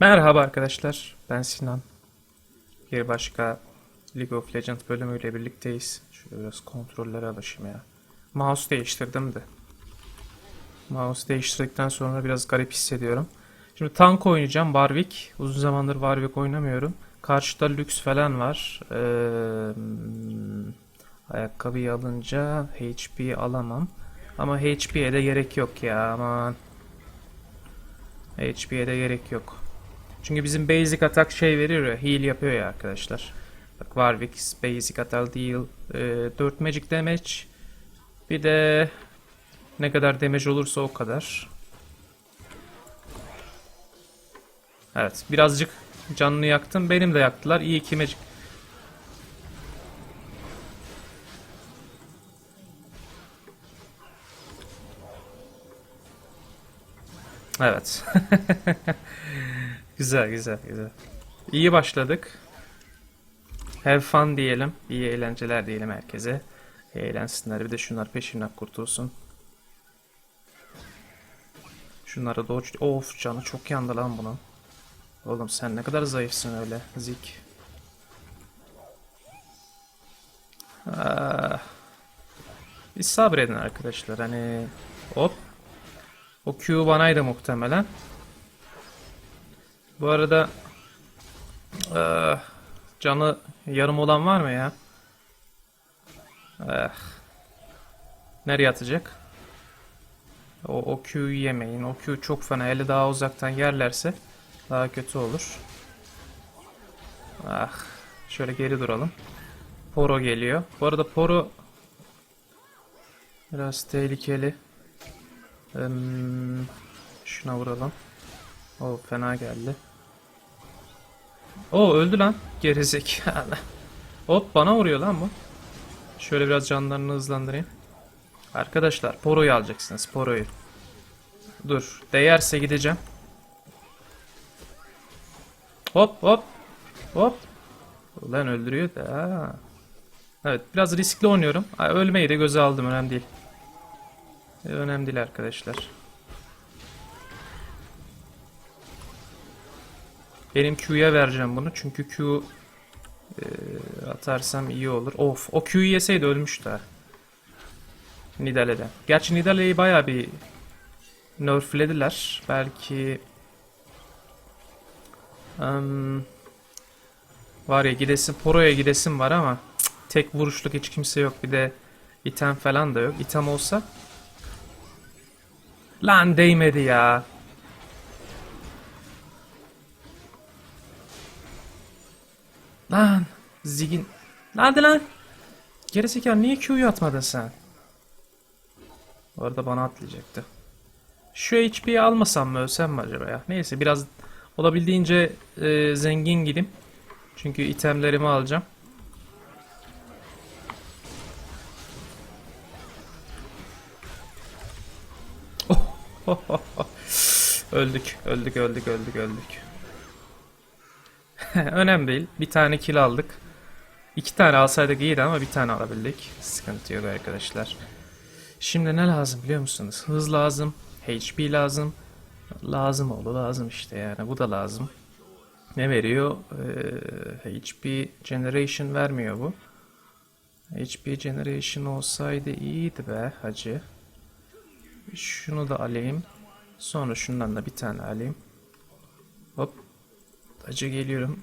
Merhaba arkadaşlar, ben Sinan. Bir başka League of Legends bölümüyle birlikteyiz. Şöyle biraz kontrollere alışayım ya. Mouse değiştirdim de. Mouse değiştirdikten sonra biraz garip hissediyorum. Şimdi tank oynayacağım, Warwick. Uzun zamandır Warwick oynamıyorum. Karşıda Lux falan var. Ee, ayakkabıyı alınca HP alamam. Ama HP'ye de gerek yok ya aman. HP'ye de gerek yok. Çünkü bizim basic atak şey veriyor ya, heal yapıyor ya arkadaşlar. Bak Warwick basic atak değil. E, 4 magic damage. Bir de ne kadar damage olursa o kadar. Evet birazcık canını yaktım. Benim de yaktılar. İyi ki magic. Evet. Güzel güzel güzel. İyi başladık. Have fun diyelim. İyi eğlenceler diyelim herkese. Eğlensinler. Bir de şunlar peşinden kurtulsun. Şunlara dodge... Of canı çok yandı lan bunun. Oğlum sen ne kadar zayıfsın öyle. Zik. Ah. Bir sabredin arkadaşlar. Hani... Hop. O Q banaydı muhtemelen. Bu arada eee, canı yarım olan var mı ya? Eh. Nereye atacak? O, o Q'yu yemeyin. O Q çok fena. Eli daha uzaktan yerlerse daha kötü olur. Ah. Şöyle geri duralım. Poro geliyor. Bu arada Poro biraz tehlikeli. Hmm, şuna vuralım. O fena geldi. O öldü lan. Gerizekalı. Hop bana vuruyor lan bu. Şöyle biraz canlarını hızlandırayım. Arkadaşlar Poro'yu alacaksınız. Poro'yu. Dur. Değerse gideceğim. Hop hop. Hop. Ulan öldürüyor da. Evet biraz riskli oynuyorum. Ölmeyi de göze aldım önemli değil. E, Önemli değil arkadaşlar. Benim Q'ya vereceğim bunu çünkü Q e, atarsam iyi olur. Of o Q'yu yeseydi ölmüştü ha. Nidale'den. Gerçi Nidale'yi baya bir nerflediler. Belki Em, var ya gidesim Poro'ya gidesim var ama tek vuruşluk hiç kimse yok. Bir de item falan da yok. İtem olsa Lan değmedi ya. Lan Zigin. Hadi lan. Gerizekalı niye Q'yu atmadın sen? Bu arada bana atlayacaktı. Şu HP'yi almasam mı ölsem mi acaba ya? Neyse biraz olabildiğince e, zengin gideyim. Çünkü itemlerimi alacağım. öldük, öldük, öldük, öldük, öldük. Önemli değil. Bir tane kill aldık. İki tane alsaydık iyiydi ama bir tane alabildik. Sıkıntı yok arkadaşlar. Şimdi ne lazım biliyor musunuz? Hız lazım, HP lazım. Lazım oldu lazım işte yani bu da lazım. Ne veriyor? Ee, HP Generation vermiyor bu. HP Generation olsaydı iyiydi be hacı. Şunu da alayım. Sonra şundan da bir tane alayım. Hop. Acı geliyorum.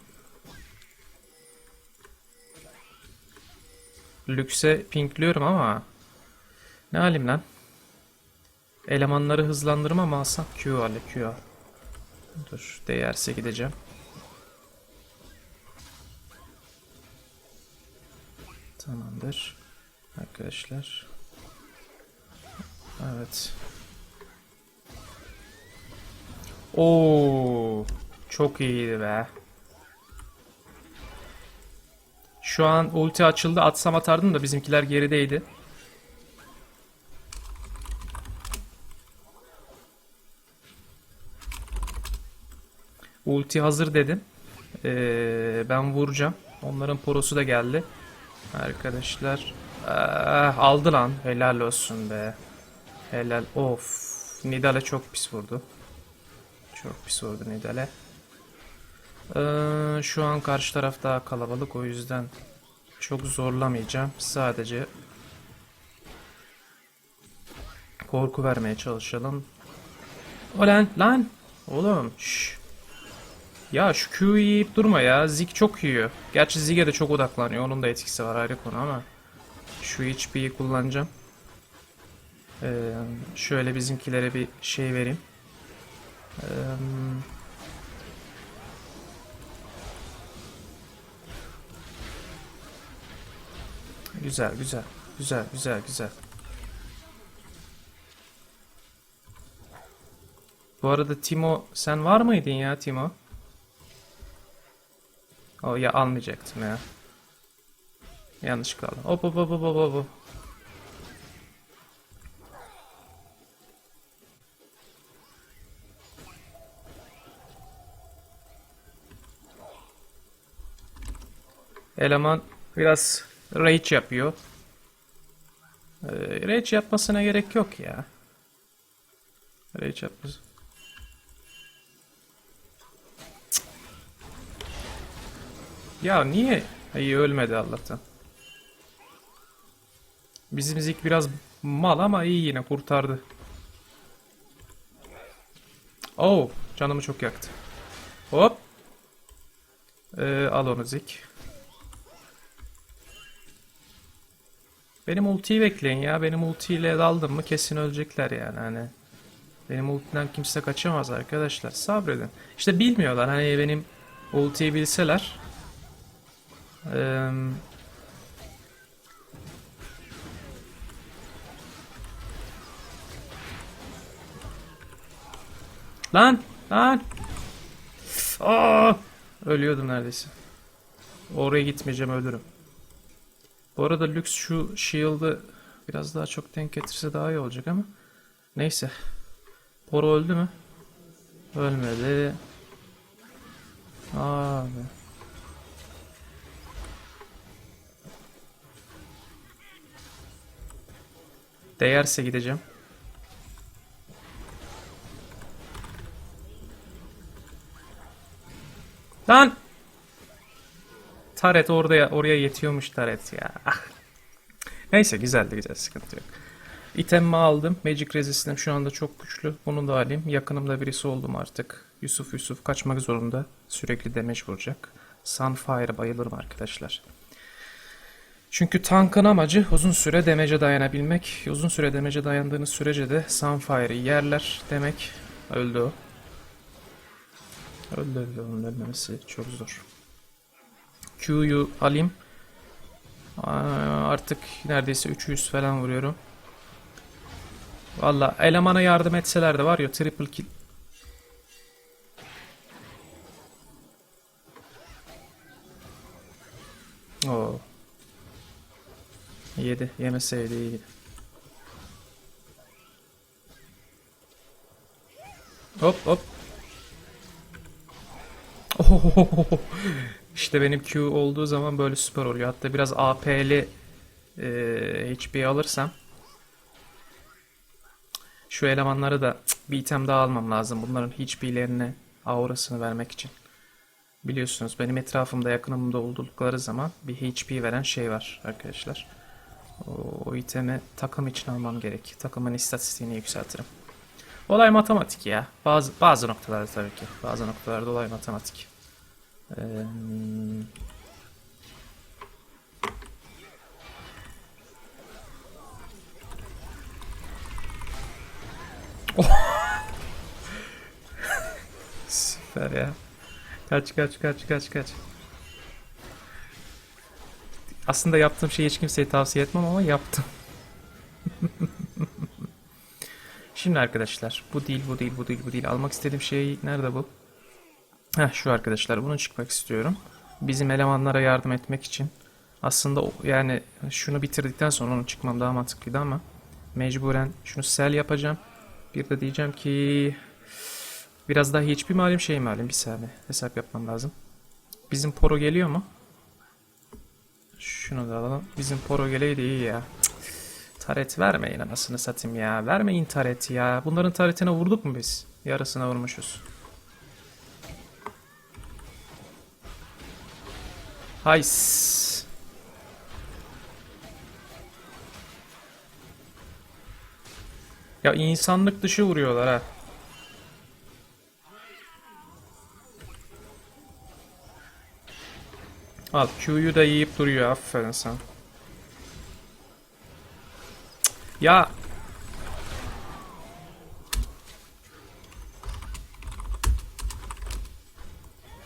Lükse pinkliyorum ama ne alayım lan? Elemanları hızlandırma mı alsam? Q al, Q. Dur, değerse gideceğim. Tamamdır. Arkadaşlar. Evet. Oo, çok iyiydi be. Şu an ulti açıldı. Atsam atardım da bizimkiler gerideydi. Ulti hazır dedim. Ee, ben vuracağım. Onların porosu da geldi. Arkadaşlar. Ah, aldı lan. Helal olsun be. Helal. Of. Nidale çok pis vurdu. Çok pis vurdu Nidale. Ee, şu an karşı taraf daha kalabalık o yüzden çok zorlamayacağım. Sadece korku vermeye çalışalım. O lan. Oğlum şş. Ya şu Q'yu yiyip durma ya. Zig çok yiyor. Gerçi Zig'e de çok odaklanıyor. Onun da etkisi var ayrı konu ama. Şu HP'yi kullanacağım. Ee, şöyle bizimkilere bir şey vereyim. Ee, güzel güzel. Güzel güzel güzel. Bu arada Timo sen var mıydın ya Timo? O ya almayacaktım ya. Yanlış kaldı. Hop hop hop hop hop hop. Eleman biraz rage yapıyor. Ee, rage yapmasına gerek yok ya. Rage yapması. Ya niye? İyi ölmedi Allah'tan. Bizim Zik biraz mal ama iyi yine kurtardı. Oh, canımı çok yaktı. Hop. Ee, al onu Zik. Benim ultiyi bekleyin ya. Benim ultiyle daldım mı kesin ölecekler yani hani. Benim ultiden kimse kaçamaz arkadaşlar. Sabredin. İşte bilmiyorlar hani benim ultiyi bilseler. Eee Lan! Lan! Aa! Ölüyordum neredeyse. Oraya gitmeyeceğim ölürüm. Bu arada Lux şu shield'ı biraz daha çok denk getirse daha iyi olacak ama. Neyse. Poro öldü mü? Ölmedi. Abi. Değerse gideceğim. Taret oraya oraya yetiyormuş taret ya. Ah. Neyse güzeldi güzel sıkıntı yok. İtemimi aldım. Magic Resist'im şu anda çok güçlü. Bunu da alayım. Yakınımda birisi oldum artık. Yusuf Yusuf kaçmak zorunda. Sürekli damage vuracak. Sunfire bayılırım arkadaşlar. Çünkü tankın amacı uzun süre damage'e dayanabilmek. Uzun süre damage'e dayandığınız sürece de Sunfire'ı yerler demek. Öldü o. Öldü öldü onun ölmemesi çok zor. Q'yu alayım. Artık neredeyse 300 falan vuruyorum. Valla elemana yardım etseler de var ya triple kill. Oo. Yedi. Yemeseydi iyiydi. Hop hop. Ohohoho. İşte benim Q olduğu zaman böyle süper oluyor. Hatta biraz AP'li e, HP alırsam şu elemanları da bir item daha almam lazım. Bunların HP'lerine aurasını vermek için. Biliyorsunuz benim etrafımda yakınımda oldukları zaman bir HP veren şey var arkadaşlar. O, o itemi takım için almam gerek. Takımın istatistiğini yükseltirim. Olay matematik ya. Bazı bazı noktalarda tabii ki. Bazı noktalarda olay matematik. Süper ya. Kaç kaç kaç kaç kaç. Aslında yaptığım şeyi hiç kimseye tavsiye etmem ama yaptım. Şimdi arkadaşlar bu değil bu değil bu değil bu değil. Almak istediğim şey nerede bu? Heh şu arkadaşlar bunu çıkmak istiyorum. Bizim elemanlara yardım etmek için. Aslında yani şunu bitirdikten sonra onu çıkmam daha mantıklıydı ama mecburen şunu sell yapacağım. Bir de diyeceğim ki biraz daha hiçbir malim şey malim bir saniye hesap yapmam lazım. Bizim poro geliyor mu? Şunu da alalım. Bizim poro geleydi iyi ya. Taret vermeyin anasını satayım ya. Vermeyin taret ya. Bunların taretine vurduk mu biz? Yarısına vurmuşuz. Hays. Ya insanlık dışı vuruyorlar ha. Al Q'yu da yiyip duruyor aferin. Cık. Ya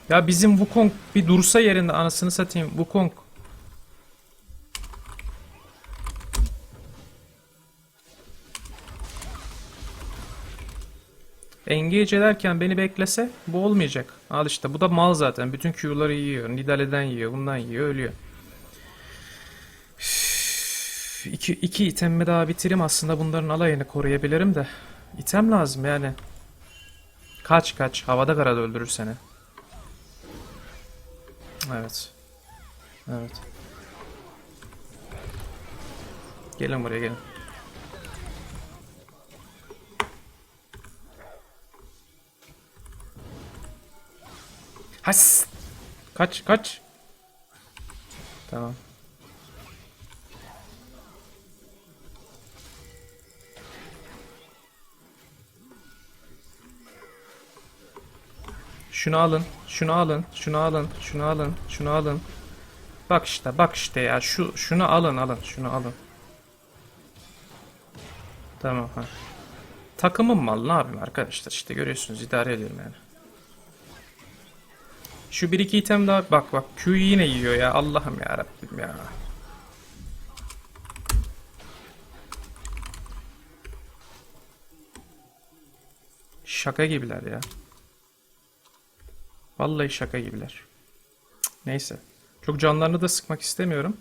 Ya bizim Wukong bir dursa yerinde anasını satayım Wukong. Engage ederken beni beklese bu olmayacak. Al işte bu da mal zaten. Bütün Q'ları yiyor. Nidalee'den yiyor. Bundan yiyor. Ölüyor. Üf, İki, iki itemimi daha bitireyim. Aslında bunların alayını koruyabilirim de. İtem lazım yani. Kaç kaç. Havada karada öldürür seni. Evet. Evet. Gelin buraya gelin. Has. Kaç kaç. Tamam. Şunu alın, şunu alın, şunu alın, şunu alın, şunu alın. Bak işte, bak işte ya. Şu şunu alın, alın, şunu alın. Tamam ha. Takımım mal ne yapayım arkadaşlar işte görüyorsunuz idare ediyorum yani. Şu bir iki item daha bak bak Q'yu yine yiyor ya Allah'ım ya Rabbim ya. Şaka gibiler ya. Vallahi şaka gibiler. Neyse. Çok canlarını da sıkmak istemiyorum.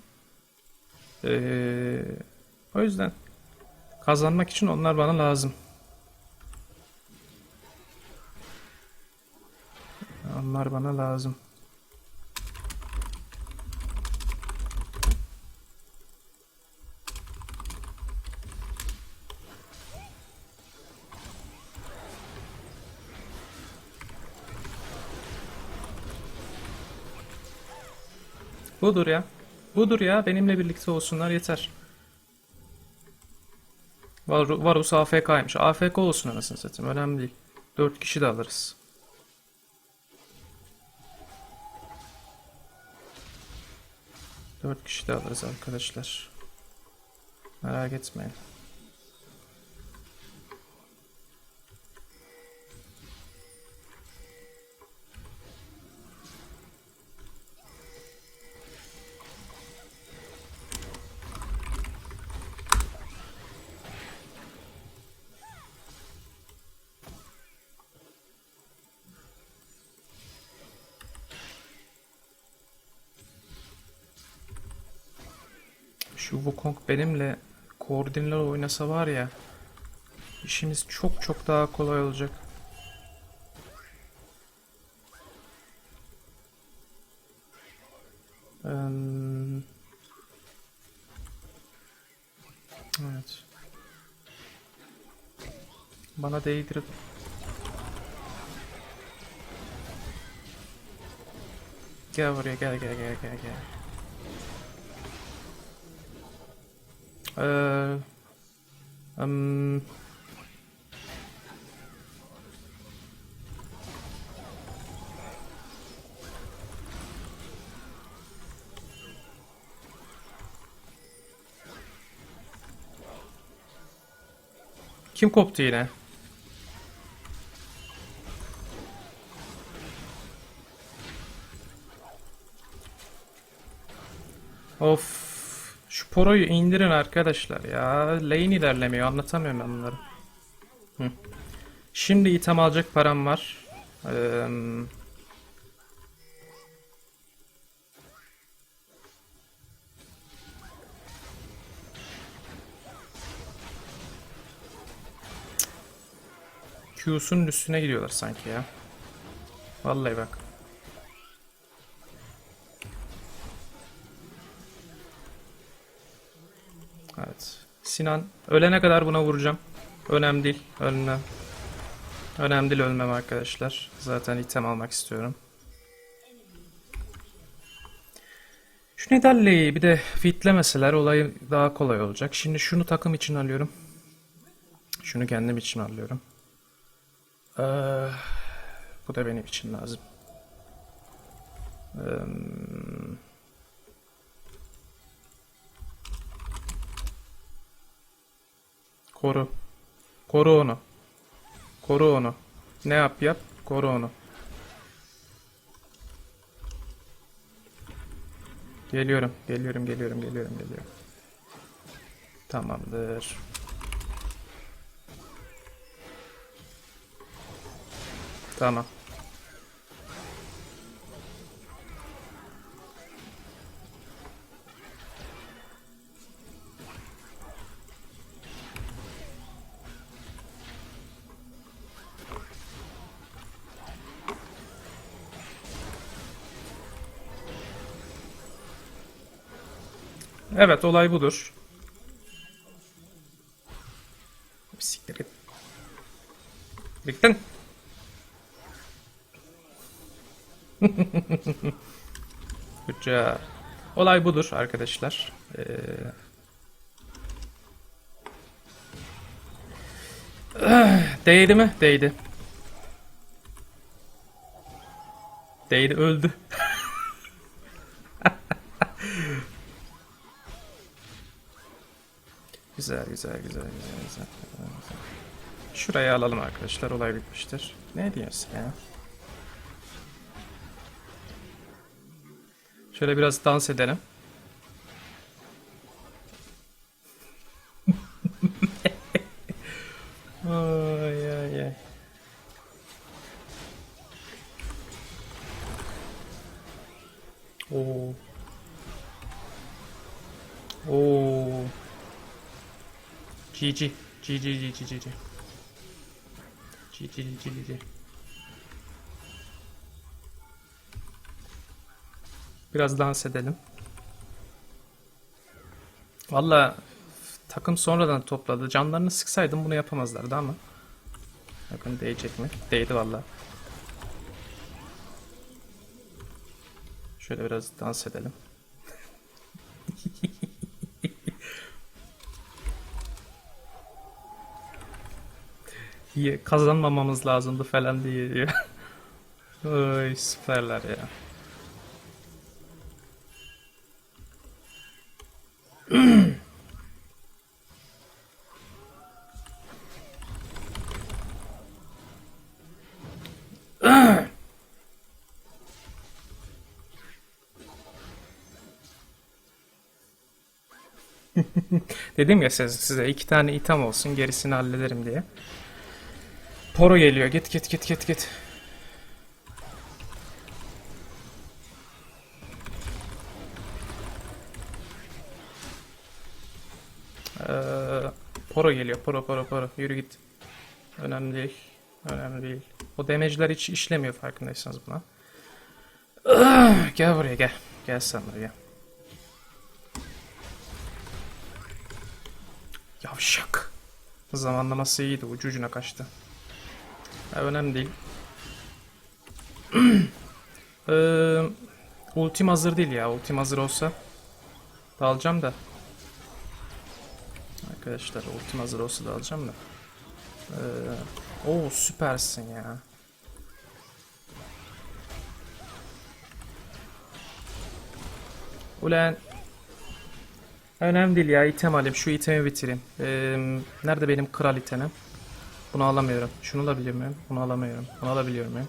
Ee, o yüzden kazanmak için onlar bana lazım. Onlar bana lazım. Budur ya. Budur ya. Benimle birlikte olsunlar yeter. Var Varus AFK'ymış. AFK olsun anasını satayım. Önemli değil. 4 kişi de alırız. Dört kişi de alırız arkadaşlar. Merak etmeyin. Şu Wukong benimle koordinler oynasa var ya işimiz çok çok daha kolay olacak. Eee, Evet. Bana değdirip Gel buraya gel gel gel gel gel. Ee, Kim koptu yine? Of. Poroyu indirin arkadaşlar ya. Lane ilerlemiyor. Anlatamıyorum ben bunları. Hı. Şimdi item alacak param var. Eee, Q'sunun üstüne gidiyorlar sanki ya. Vallahi bak. Sinan ölene kadar buna vuracağım. Önemli değil. Ölmem. Önemli değil ölmem arkadaşlar. Zaten item almak istiyorum. Şu Nidalee'yi bir de fitlemeseler olay daha kolay olacak. Şimdi şunu takım için alıyorum. Şunu kendim için alıyorum. Ee, bu da benim için lazım. Ee, koru. Koru onu. Koru onu. Ne yap yap, koru onu. Geliyorum, geliyorum, geliyorum, geliyorum, geliyorum. Tamamdır. Tamam. Evet, olay budur. Siktir git. Bittin. Job. Olay budur arkadaşlar. Ee... Değdi mi? Değdi. Değdi öldü. Güzel güzel güzel güzel. Şurayı alalım arkadaşlar. Olay bitmiştir. Ne diyorsun ya? Şöyle biraz dans edelim. ay ay ay. Oo. Oo. GG. GG GG GG. GG GG GG. Biraz dans edelim. Valla takım sonradan topladı. Canlarını sıksaydım bunu yapamazlardı ama. Bakın değecek mi? Değdi valla. Şöyle biraz dans edelim. Kazanmamamız lazımdı falan diye diyor. Oy süperler ya. Dedim ya size, size iki tane item olsun gerisini hallederim diye. Poro geliyor. Git git git git git. Ee, poro geliyor. Poro poro poro. Yürü git. Önemli değil. Önemli değil. O damage'ler hiç işlemiyor farkındaysanız buna. Gel buraya gel. Gel sen buraya. Yavşak. Zamanlaması iyiydi. Ucu ucuna kaçtı. Ha, önemli değil. ee, ultim hazır değil ya. Ultim hazır olsa dalacağım da. Arkadaşlar ultim hazır olsa da alacağım da. Ee, oo süpersin ya. Ulan Önemli değil ya item alayım. Şu itemi bitireyim. Ee, nerede benim kral itemim? Bunu alamıyorum. Şunu alabiliyor muyum? Bunu alamıyorum. Bunu alabiliyor muyum?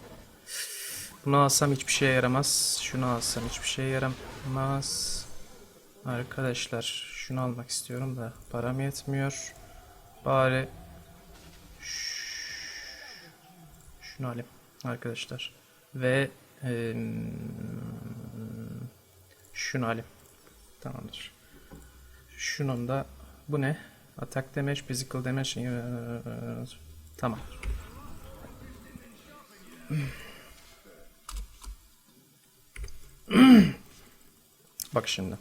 Bunu alsam hiçbir şeye yaramaz. Şunu alsam hiçbir şeye yaramaz. Arkadaşlar şunu almak istiyorum da param yetmiyor. Bari şunu alayım arkadaşlar. Ve em, şunu alayım. Tamamdır. Şunun da bu ne? Attack damage, physical damage. Tamam. Bak şimdi.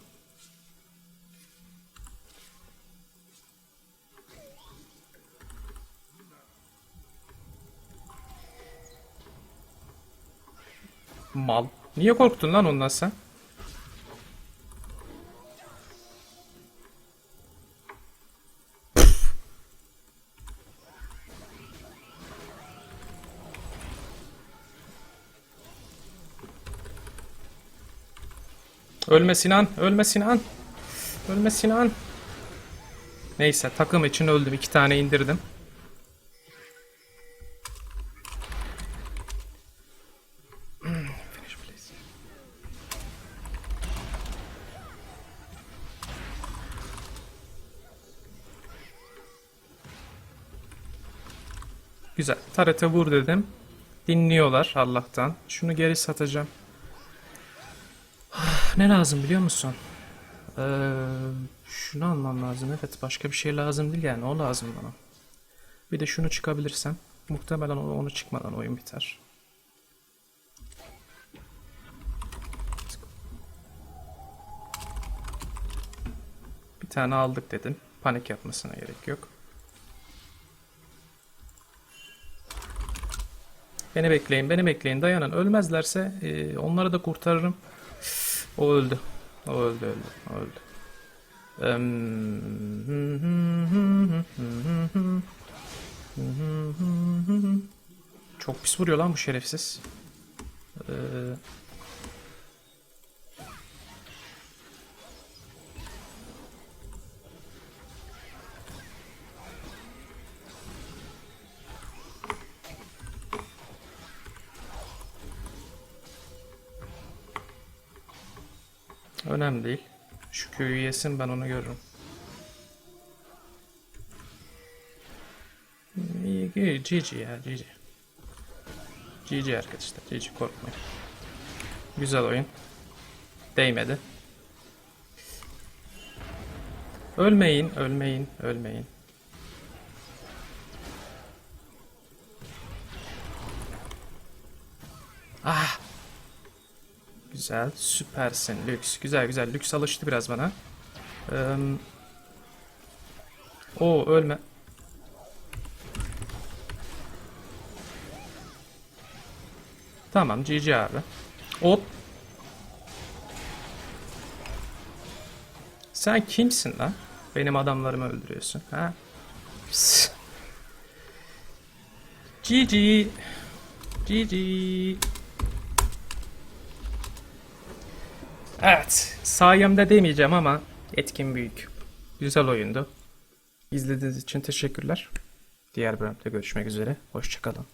Mal. Niye korktun lan ondan sen? Ölme Sinan, ölme Sinan. Ölme Sinan. Neyse takım için öldüm. iki tane indirdim. Güzel. Tarete vur dedim. Dinliyorlar Allah'tan. Şunu geri satacağım. Ne lazım biliyor musun? Ee, şunu almam lazım. Evet başka bir şey lazım değil yani. O lazım bana. Bir de şunu çıkabilirsem. Muhtemelen onu çıkmadan oyun biter. Bir tane aldık dedim. Panik yapmasına gerek yok. Beni bekleyin, beni bekleyin. Dayanın. Ölmezlerse e, onları da kurtarırım. O öldü. O öldü, öldü. O öldü. Çok pis vuruyor lan bu şerefsiz. Ee, önemli değil. Şu köyü yesin ben onu görürüm. İyi, GG ya GG. GG arkadaşlar GG korkmayın. Güzel oyun. Değmedi. Ölmeyin, ölmeyin, ölmeyin. Güzel, süpersin lüks. Güzel güzel, lüks alıştı biraz bana. Eee o ölme. Tamam GG abi. Hop. Sen kimsin lan? Benim adamlarımı öldürüyorsun. Ha? GG. GG. Evet. Sayemde demeyeceğim ama etkin büyük. Güzel oyundu. İzlediğiniz için teşekkürler. Diğer bölümde görüşmek üzere. Hoşçakalın.